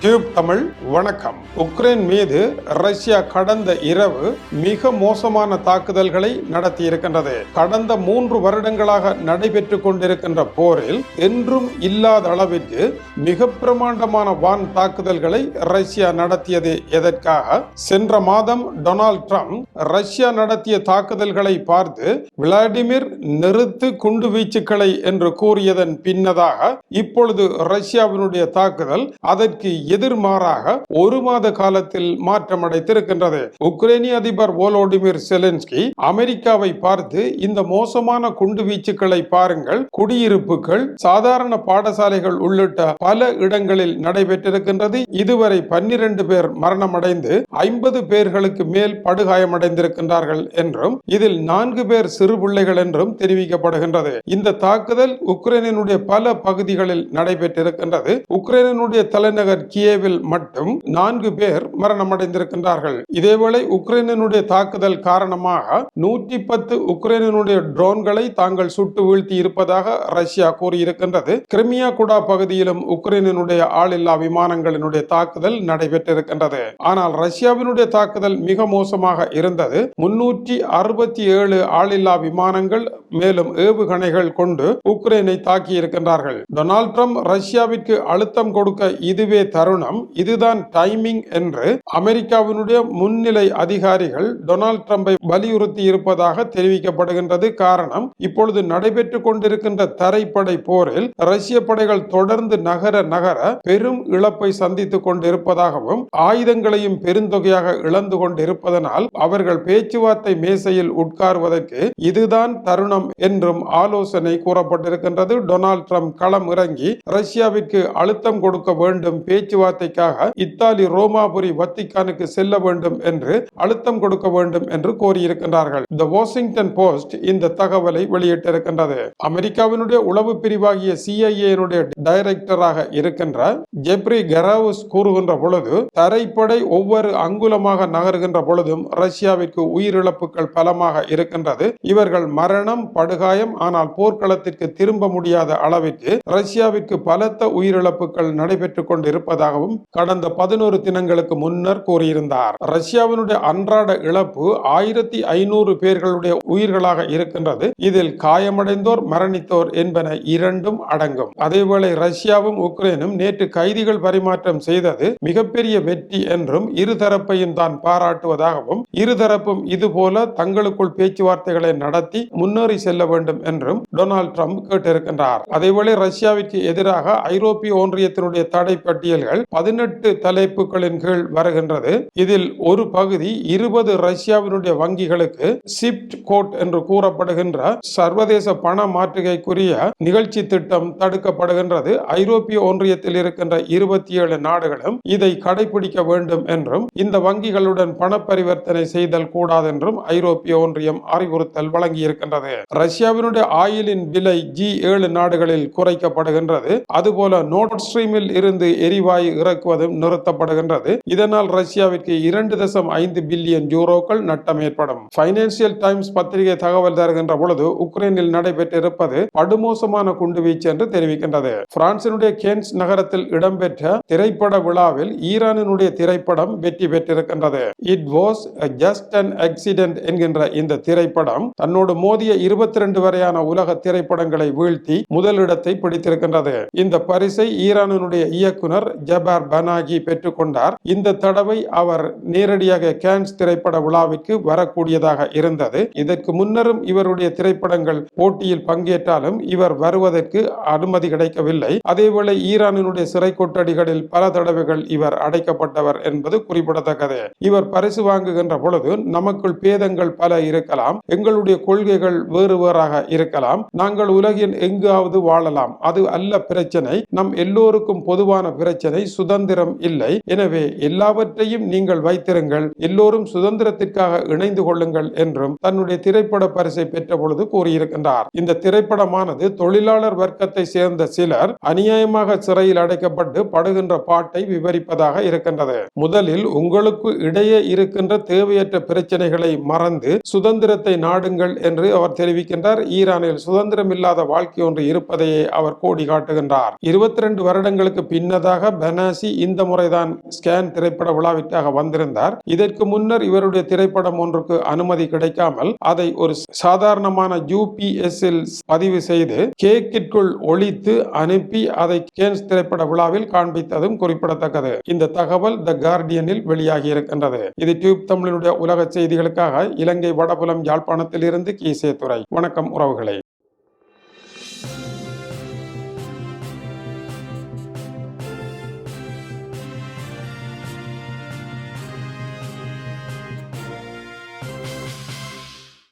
Tube Tamil வணக்கம். Ukraine மீது Russia கடந்த இரவு மிக மோசமான தாக்குதல்களை நடத்தி இருக்கின்றது கடந்த மூன்று வருடங்களாக நடைபெற்றுக் கொண்டிருக்கின்ற போரில் என்றும் இல்லாத அளவிற்கு மிக பிரமாண்டமான வான் தாக்குதல்களை ரஷ்யா நடத்தியது எதற்காக? சென்ற மாதம் டொனால்ட் ட்ரம்ப் ரஷ்யா நடத்திய தாக்குதல்களை பார்த்து விளாடிமிர் நிறுத்து குண்டு வீச்சுக்களை என்று கூறியதன் பின்னதாக இப்பொழுது ரஷ்யாவினுடைய தாக்குதல் அதற்கு எதிர்மாறாக ஒரு மாத காலத்தில் மாற்றமடைத்திருக்கின்றது உக்ரைனிய அதிபர் ஓலோடிமிர் செலன்ஸ்கி அமெரிக்காவை பார்த்து இந்த மோசமான குண்டு வீச்சுக்களை பாருங்கள். குடியிருப்புகள் சாதாரண பாடசாலைகள் உள்ளிட்ட பல இடங்களில் நடைபெற்றிருக்கின்றது. இதுவரை பன்னிரண்டு பேர் மரணமடைந்து ஐம்பது பேர்களுக்கு மேல் படுகாயமடைந்திருக்கின்றார்கள் என்றும் இதில் நான்கு பேர் சிறு பிள்ளைகள் என்றும் தெரிவிக்கப்படுகின்றது. இந்த தாக்குதல் உக்ரைனினுடைய பல பகுதிகளில் நடைபெற்றிருக்கின்றது. உக்ரைனினுடைய தலைநகர் கியேவில் மட்டும் நான்கு பேர் மரணமடைந்திருக்கின்றார்கள். இதேவேளை உக்ரைனினுடைய தாக்குதல் காரணமாக நூற்றி பத்து உக்ரைனினுடைய ட்ரோன்களை தாங்கள் சுட்டு வீழ்த்தி இருப்பதாக ரஷ்யா கூறியிருக்கின்றது. கிரிமியா குடா பகுதியிலும் உக்ரைனினுடைய ஆளில்லா விமானங்களினுடைய தாக்குதல் நடைபெற்றிருக்கின்றது. ஆனால் ரஷ்யாவினுடைய தாக்குதல் மிக மோசமாக இருந்தது. முன்னூற்றி அறுபத்தி ஏழு ஆளில்லா விமானங்கள் மேலும் ஏவுகணைகள் கொண்டு உக்ரைனை தாக்கி இருக்கின்றார்கள் டொனால்ட் ட்ரம்ப் ரஷ்யாவிற்கு அழுத்தம் கொடுக்க இதுவே தருணம் இதுதான் டைமிங் என்று அமெரிக்காவினுடைய முன்னிலை அதிகாரிகள் டொனால்ட் ட்ரம்பை வலியுறுத்தி இருப்பதாக தெரிவிக்கப்படுகின்றது. காரணம் இப்பொழுது நடைபெற்றுக் கொண்டிருக்கின்ற தரைப்படை போரில் ரஷ்ய படைகள் தொடர்ந்து நகர நகர பெரும் இழப்பை சந்தித்துக் கொண்டிருப்பதாகவும் ஆயுதங்களையும் பெருந்தொகையாக இழந்து கொண்டிருப்பதனால் அவர்கள் பேச்சுவார்த்தை மேசையில் உட்காருவதற்கு இதுதான் தருணம் என்றும் ஆலோசனை கூறப்பட்டிருக்கின்றது. டொனால்ட் ட்ரம்ப் களம் இறங்கி ரஷ்யாவிற்கு அழுத்தம் கொடுக்க வேண்டும் பேச்சு பேச்சுவார்த்தைக்காக இத்தாலி ரோமாபுரி வத்திக்கானுக்கு செல்ல வேண்டும் என்று அழுத்தம் கொடுக்க வேண்டும் என்று கோரியிருக்கின்றார்கள். த வாஷிங்டன் போஸ்ட் இந்த தகவலை வெளியிட்டிருக்கின்றது. அமெரிக்காவினுடைய உளவு பிரிவாகிய சிஐஏனுடைய டைரக்டராக இருக்கின்ற ஜெப்ரி கராவுஸ் கூறுகின்ற பொழுது தரைப்படை ஒவ்வொரு அங்குலமாக நகர்கின்ற பொழுதும் ரஷ்யாவிற்கு உயிரிழப்புகள் பலமாக இருக்கின்றது. இவர்கள் மரணம் படுகாயம் ஆனால் போர்க்களத்திற்கு திரும்ப முடியாத அளவிற்கு ரஷ்யாவிற்கு பலத்த உயிரிழப்புகள் நடைபெற்றுக் கொண்டிருப்பதாக இருப்பதாகவும் கடந்த பதினோரு தினங்களுக்கு முன்னர் கூறியிருந்தார். ரஷ்யாவினுடைய அன்றாட இழப்பு ஆயிரத்தி ஐநூறு பேர்களுடைய உயிர்களாக இருக்கின்றது. இதில் காயமடைந்தோர் மரணித்தோர் என்பன இரண்டும் அடங்கும். அதேவேளை ரஷ்யாவும் உக்ரைனும் நேற்று கைதிகள் பரிமாற்றம் செய்தது மிகப்பெரிய வெற்றி என்றும் இருதரப்பையும் தான் பாராட்டுவதாகவும் இருதரப்பும் இதுபோல தங்களுக்குள் பேச்சுவார்த்தைகளை நடத்தி முன்னேறி செல்ல வேண்டும் என்றும் டொனால்ட் ட்ரம்ப் கேட்டிருக்கின்றார். அதேவேளை ரஷ்யாவிற்கு எதிராக ஐரோப்பிய ஒன்றியத்தினுடைய தடை பட்டியல்கள் பதினெட்டு தலைப்புகளின் கீழ் வருகின்றது. இதில் ஒரு பகுதி இருபது ரஷ்யாவினுடைய வங்கிகளுக்கு சிப்ட் கோட் என்று கூறப்படுகின்ற சர்வதேச பண மாற்றுகைக்குரிய நிகழ்ச்சி திட்டம் தடுக்கப்படுகின்றது. ஐரோப்பிய ஒன்றியத்தில் இருக்கின்ற இருபத்தி ஏழு நாடுகளும் இதை கடைபிடிக்க வேண்டும் என்றும் இந்த வங்கிகளுடன் பண பரிவர்த்தனை செய்தல் கூடாது என்றும் ஐரோப்பிய ஒன்றியம் அறிவுறுத்தல் வழங்கியிருக்கின்றது. ரஷ்யாவினுடைய ஆயிலின் விலை ஜி ஏழு நாடுகளில் குறைக்கப்படுகின்றது. அதுபோல நோட் ஸ்ட்ரீமில் இருந்து எரிவாயு இறக்குவதும் நிறுத்தப்படுகின்றது. இதனால் ரஷ்யாவிற்கு இரண்டு தசம் ஐந்து பில்லியன் யூரோக்கள் நட்டம் ஏற்படும். பைனான்சியல் டைம்ஸ் பத்திரிகை தகவல் தருகின்ற பொழுது உக்ரைனில் நடைபெற்றிருப்பது படுமோசமான குண்டுவீச்சு என்று தெரிவிக்கின்றது. பிரான்சினுடைய கேன்ஸ் நகரத்தில் இடம்பெற்ற திரைப்பட விழாவில் ஈரானினுடைய திரைப்படம் வெற்றி பெற்றிருக்கின்றது. It was just an accident என்கின்ற இந்த திரைப்படம் தன்னோடு மோதிய இருபத்தி ரெண்டு வரையான உலக திரைப்படங்களை வீழ்த்தி முதலிடத்தை பிடித்திருக்கின்றது. இந்த பரிசை ஈரானினுடைய இயக்குனர் ஜ ஜபார் பனாகி பெற்றுக்கொண்டார். இந்த தடவை அவர் நேரடியாக கேன்ஸ் திரைப்பட விழாவிற்கு வரக்கூடியதாக இருந்தது. இதற்கு முன்னரும் இவருடைய திரைப்படங்கள் போட்டியில் பங்கேற்றாலும் இவர் வருவதற்கு அனுமதி கிடைக்கவில்லை. அதேவேளை ஈரானினுடைய சிறை கொட்டடிகளில் பல தடவைகள் இவர் அடைக்கப்பட்டவர் என்பது குறிப்பிடத்தக்கது. இவர் பரிசு வாங்குகின்ற பொழுது நமக்குள் பேதங்கள் பல இருக்கலாம். எங்களுடைய கொள்கைகள் வேறு வேறாக இருக்கலாம். நாங்கள் உலகின் எங்காவது வாழலாம். அது அல்ல பிரச்சனை. நம் எல்லோருக்கும் பொதுவான பிரச்சனை. சுதந்திரம் இல்லை. எனவே எல்லாவற்றையும் நீங்கள் வைத்திருங்கள். எல்லோரும் சுதந்திரத்திற்காக இணைந்து கொள்ளுங்கள் என்றும் தன்னுடைய திரைப்பட பரிசை பெற்ற பொழுது கூறியிருக்கின்றார். இந்த திரைப்படமானது தொழிலாளர் வர்க்கத்தை சேர்ந்த சிலர் அநியாயமாக சிறையில் அடைக்கப்பட்டு படுகின்ற பாட்டை விவரிப்பதாக இருக்கின்றது. முதலில் உங்களுக்கு இடையே இருக்கின்ற தேவையற்ற பிரச்சனைகளை மறந்து சுதந்திரத்தை நாடுங்கள் என்று அவர் தெரிவிக்கின்றார். ஈரானில் சுதந்திரம் இல்லாத வாழ்க்கை ஒன்று இருப்பதையே அவர் கோடி காட்டுகின்றார் இருபத்தி ரெண்டு வருடங்களுக்கு பின்னதாக தனாசி இந்த முறைதான் ஸ்கேன் திரைப்பட விழாவிற்காக வந்திருந்தார். இதற்கு முன்னர் இவருடைய திரைப்படம் ஒன்றுக்கு அனுமதி கிடைக்காமல் அதை ஒரு சாதாரணமான யூபிஎஸ் இல் பதிவு செய்து கேக்கிற்குள் ஒழித்து அனுப்பி அதை கேன்ஸ் திரைப்பட விழாவில் காண்பித்ததும் குறிப்பிடத்தக்கது. இந்த தகவல் த கார்டியனில் வெளியாகி இருக்கின்றது. இது டியூப் தமிழனுடைய உலக செய்திகளுக்காக இலங்கை வடபுலம் யாழ்ப்பாணத்தில் இருந்து கீசே துறை வணக்கம் உறவுகளே.